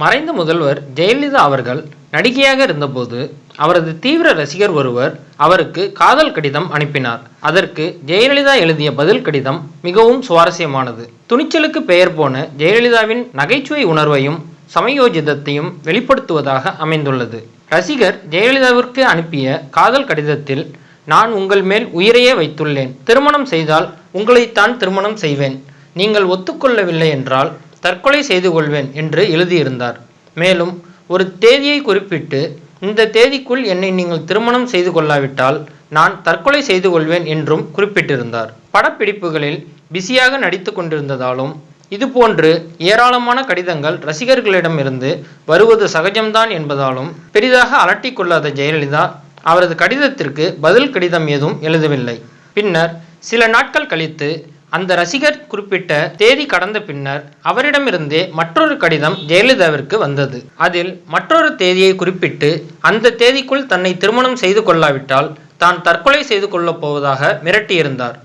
மறைந்த முதல்வர் ஜெயலலிதா அவர்கள் நடிகையாக இருந்தபோது அவரது தீவிர ரசிகர் ஒருவர் அவருக்கு காதல் கடிதம் அனுப்பினார். அதற்கு ஜெயலலிதா எழுதிய பதில் கடிதம் மிகவும் சுவாரஸ்யமானது. துணிச்சலுக்கு பெயர் போன ஜெயலலிதாவின் நகைச்சுவை உணர்வையும் சமயோஜிதத்தையும் வெளிப்படுத்துவதாக அமைந்துள்ளது. ரசிகர் ஜெயலலிதாவிற்கு அனுப்பிய காதல் கடிதத்தில் நான் உங்கள் மேல் உயிரையே வைத்துள்ளேன். திருமணம் செய்தால் உங்களைத்தான் திருமணம் செய்வேன். நீங்கள் ஒத்துக்கொள்ளவில்லை என்றால் தற்கொலை செய்து கொள்வேன் என்று எழுதியிருந்தார். மேலும் ஒரு தேதியை குறிப்பிட்டு இந்த தேதிக்குள் என்னை நீங்கள் திருமணம் செய்து கொள்ளாவிட்டால் நான் தற்கொலை செய்து கொள்வேன் என்றும் குறிப்பிட்டிருந்தார். படப்பிடிப்புகளில் பிஸியாக நடித்து கொண்டிருந்ததாலும் இதுபோன்று ஏராளமான கடிதங்கள் ரசிகர்களிடமிருந்து வருவது சகஜம்தான் என்பதாலும் பெரிதாக அலட்டி கொள்ளாத ஜெயலலிதா அவரது கடிதத்திற்கு பதில் கடிதம் ஏதும் எழுதவில்லை. பின்னர் சில நாட்கள் கழித்து அந்த ரசிகர் குறிப்பிட்ட தேதி கடந்த பின்னர் அவரிடமிருந்தே மற்றொரு கடிதம் ஜெயலலிதாவிற்கு வந்தது. அதில் மற்றொரு தேதியை குறிப்பிட்டு அந்த தேதிக்குள் தன்னை திருமணம் செய்து கொள்ளாவிட்டால் தான் தற்கொலை செய்து கொள்ளப் போவதாக மிரட்டியிருந்தார்.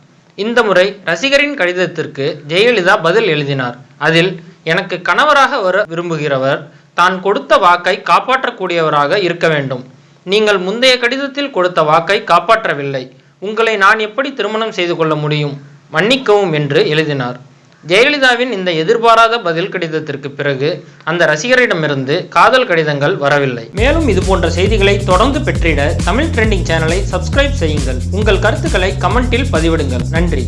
இந்த முறை ரசிகரின் கடிதத்திற்கு ஜெயலலிதா பதில் எழுதினார். அதில் எனக்கு கணவராக வர விரும்புகிறவர் தான் கொடுத்த வாக்கை காப்பாற்றக்கூடியவராக இருக்க வேண்டும். நீங்கள் முந்தைய கடிதத்தில் கொடுத்த வாக்கை காப்பாற்றவில்லை. உங்களை நான் எப்படி திருமணம் செய்து கொள்ள முடியும்? மன்னிக்கவும் என்று எழுதினார். ஜெயலலிதாவின் இந்த எதிர்பாராத பதில் கடிதத்திற்கு பிறகு அந்த ரசிகரிடமிருந்து காதல் கடிதங்கள் வரவில்லை. மேலும் இது போன்ற செய்திகளை தொடர்ந்து பெற்றிட தமிழ் ட்ரெண்டிங் சேனலை சப்ஸ்கிரைப் செய்யுங்கள். உங்கள் கருத்துக்களை கமெண்டில் பதிவிடுங்கள். நன்றி.